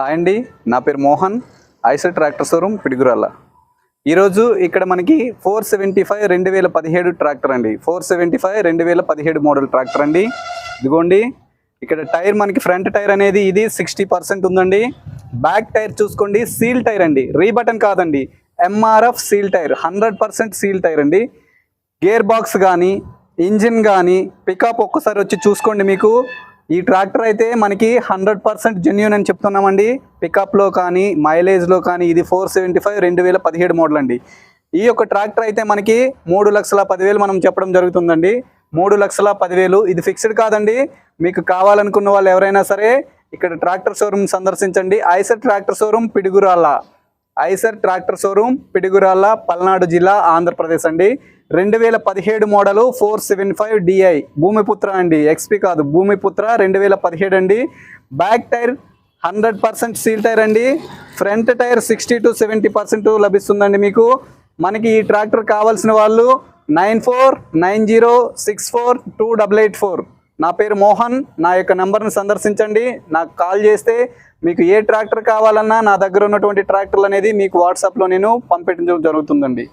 Hi అండి. నా పేరు మోహన్. ఐసర్ ట్రాక్టర్ షోరూమ్ పిడుగురాల ఈరోజు ఇక్కడ మనకి ఫోర్ సెవెంటీ ఫైవ్ రెండు వేల పదిహేడు ట్రాక్టర్ అండి. ఫోర్ సెవెంటీ ఫైవ్ రెండు వేల పదిహేడు మోడల్ ట్రాక్టర్ అండి. ఇదిగోండి ఇక్కడ టైర్ మనకి ఫ్రంట్ టైర్ అనేది ఇది సిక్స్టీ పర్సెంట్ ఉందండి. బ్యాక్ టైర్ చూసుకోండి సీల్ టైర్ అండి. రీబటన్ కాదండి. MRF seal tyre hundred percent seal tyre అండి. గేర్ బాక్స్ కానీ ఇంజిన్ కానీ పికప్ ఒక్కసారి వచ్చి చూసుకోండి మీకు. ఈ ట్రాక్టర్ అయితే మనకి హండ్రెడ్ పర్సెంట్ జెన్యున్ అని చెప్తున్నామండి. పికప్లో కానీ మైలేజ్లో కానీ ఇది ఫోర్ సెవెంటీ ఫైవ్ రెండు వేల పదిహేడు మోడల్ అండి. ఈ యొక్క ట్రాక్టర్ అయితే మనకి మూడు లక్షల పదివేలు మనం చెప్పడం జరుగుతుందండి. మూడు లక్షల పదివేలు. ఇది ఫిక్స్డ్ కాదండి. మీకు కావాలనుకున్న వాళ్ళు ఎవరైనా సరే ఇక్కడ ట్రాక్టర్ షోరూమ్ సందర్శించండి. Eicher tractor showroom Piduguralla Eicher tractor showroom Piduguralla Palnadu జిల్లా ఆంధ్రప్రదేశ్ అండి. రెండు వేల పదిహేడు model four seven five DI. Bhumiputra అండి. ఎక్స్పీ కాదు భూమిపుత్ర రెండు వేల పదిహేడు అండి. Back tyre hundred percent seal tyre అండి. Front tyre sixty to seventy percent లభిస్తుందండి మీకు. మనకి ఈ ట్రాక్టర్ కావాల్సిన వాళ్ళు nine four nine zero six four two double eight four. నా పేరు మోహన్. నా యొక్క నెంబర్ని సందర్శించండి. నాకు కాల్ చేస్తే మీకు ఏ ట్రాక్టర్ కావాలన్నా నా దగ్గర ఉన్నటువంటి ట్రాక్టర్లు అనేది మీకు వాట్సాప్లో నేను పంపించడం జరుగుతుందండి.